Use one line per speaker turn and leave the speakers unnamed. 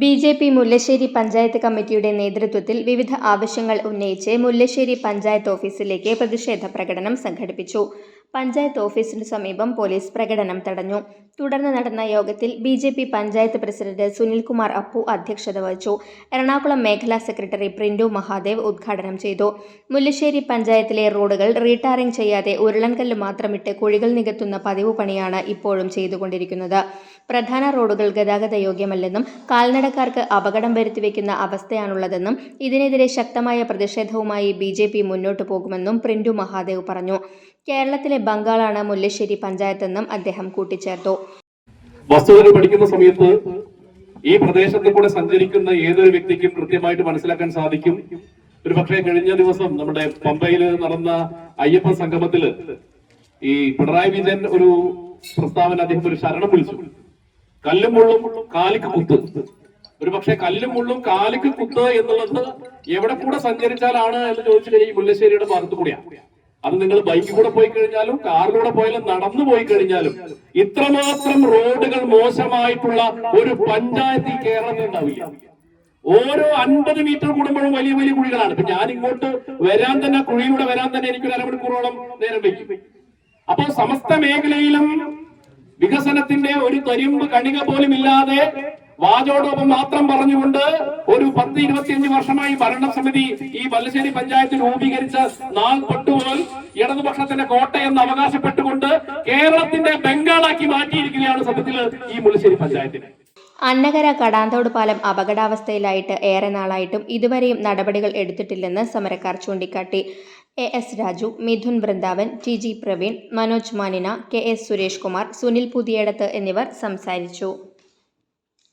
B J P Mullassery panchayat കമ്മിറ്റിയുടെ നേതൃത്വത്തിൽ വിവിധ ആവശ്യങ്ങൾ ഉന്നയിച്ച് മുല്ലശ്ശേരി പഞ്ചായത്ത് ഓഫീസിലേക്ക് പ്രതിഷേധ പ്രകടനം സംഘടിപ്പിച്ചു. പഞ്ചായത്ത് ഓഫീസിനു സമീപം പോലീസ് പ്രകടനം തടഞ്ഞു. തുടർന്ന് നടന്ന യോഗത്തിൽ B J P panchayat president Sunilkumar Appu അധ്യക്ഷത വഹിച്ചു. എറണാകുളം മേഖലാ സെക്രട്ടറി പ്രിൻഡു മഹാദേവ് ഉദ്ഘാടനം ചെയ്തു. മുല്ലശ്ശേരി പഞ്ചായത്തിലെ റോഡുകൾ റീടാറിംഗ് ചെയ്യാതെ ഉരുളൻകല്ല് മാത്രമിട്ട് കുഴികൾ നികത്തുന്ന പതിവ് പണിയാണ് ഇപ്പോഴും ചെയ്തുകൊണ്ടിരിക്കുന്നത്. പ്രധാന റോഡുകൾ ഗതാഗത യോഗ്യമല്ലെന്നും കാൽനടക്കാർക്ക് അപകടം വരുത്തിവെക്കുന്ന അവസ്ഥയാണുള്ളതെന്നും ഇതിനെതിരെ ശക്തമായ പ്രതിഷേധവുമായി ബി മുന്നോട്ടു പോകുമെന്നും പ്രിൻഡു മഹാദേവ് പറഞ്ഞു. കേരളത്തിലെ ബംഗാളാണ് മുല്ലശ്ശേരി പഞ്ചായത്തെന്നും അദ്ദേഹം കൂട്ടിച്ചേർത്തു.
വസ്തുതകൾ പഠിക്കുന്ന സമയത്ത് ഈ പ്രദേശത്ത് കൂടെ സഞ്ചരിക്കുന്ന ഏതൊരു വ്യക്തിക്കും കൃത്യമായിട്ട് മനസ്സിലാക്കാൻ സാധിക്കും. ഒരു പക്ഷേ കഴിഞ്ഞ ദിവസം നമ്മുടെ പമ്പയിൽ നടന്ന അയ്യപ്പ സംഗമത്തിൽ ഈ പിണറായി വിജയൻ ഒരു പ്രസ്താവന അദ്ദേഹം ഒരു ശരണം വിളിച്ചു. കല്ലും മുള്ളും കാലിക്ക് കുത്ത്. ഒരു പക്ഷേ കല്ലും മുള്ളും കാലിക്ക് കുത്ത് എന്നുള്ളത് എവിടെ കൂടെ സഞ്ചരിച്ചാലാണ് എന്ന് ചോദിച്ചു കഴിഞ്ഞാൽ ഈ മുല്ലശ്ശേരിയുടെ ഭാഗത്തു കൂടിയാണ്. അത് നിങ്ങൾ ബൈക്കിൽ കൂടെ പോയി കഴിഞ്ഞാലും കാറിലൂടെ പോയാലും നടന്നു പോയി കഴിഞ്ഞാലും ഇത്രമാത്രം റോഡുകൾ മോശമായിട്ടുള്ള ഒരു പഞ്ചായത്ത് ഈ കേരളത്തിൽ ഉണ്ടാവില്ല. ഓരോ അൻപത് മീറ്റർ കൂടുമ്പോഴും വലിയ വലിയ കുഴികളാണ്. ഇപ്പൊ ഞാൻ ഇങ്ങോട്ട് വരാൻ തന്നെ കുഴിയിലൂടെ വരാൻ തന്നെ എനിക്ക് ഒരു അരമണിക്കൂറോളം നേരം വയ്ക്കും അപ്പൊ സമസ്ത മേഖലയിലും വികസനത്തിന്റെ ഒരു തരിമ്പ് കണിക പോലും ഇല്ലാതെ വാചോടൊപ്പം മാത്രം പറഞ്ഞുകൊണ്ട് ഒരു പത്ത് ഇരുപത്തിയഞ്ച് വർഷമായി ഭരണസമിതി ഈ വല്ലശ്ശേരി പഞ്ചായത്ത് രൂപീകരിച്ച തൊട്ടുപോൽ ഇടതുപക്ഷത്തിന്റെ കോട്ടയെന്ന് അവകാശപ്പെട്ടുകൊണ്ട് കേരളത്തിന്റെ ബംഗാളാക്കി മാറ്റിയിരിക്കുകയാണ് സത്യത്തിൽ ഈ മുളശ്ശേരി പഞ്ചായത്തിനെ.
അന്നകര കടാന്തോട് പാലം അപകടാവസ്ഥയിലായിട്ട് ഏറെ നാളായിട്ടും ഇതുവരെയും നടപടികൾ എടുത്തിട്ടില്ലെന്ന് സമരക്കാർ ചൂണ്ടിക്കാട്ടി. A S Raju Midhun Vrindavan T G Praveen Manoj മാനിന K S Suresh Kumar Sunil Puthiyadath എന്നിവർ സംസാരിച്ചു.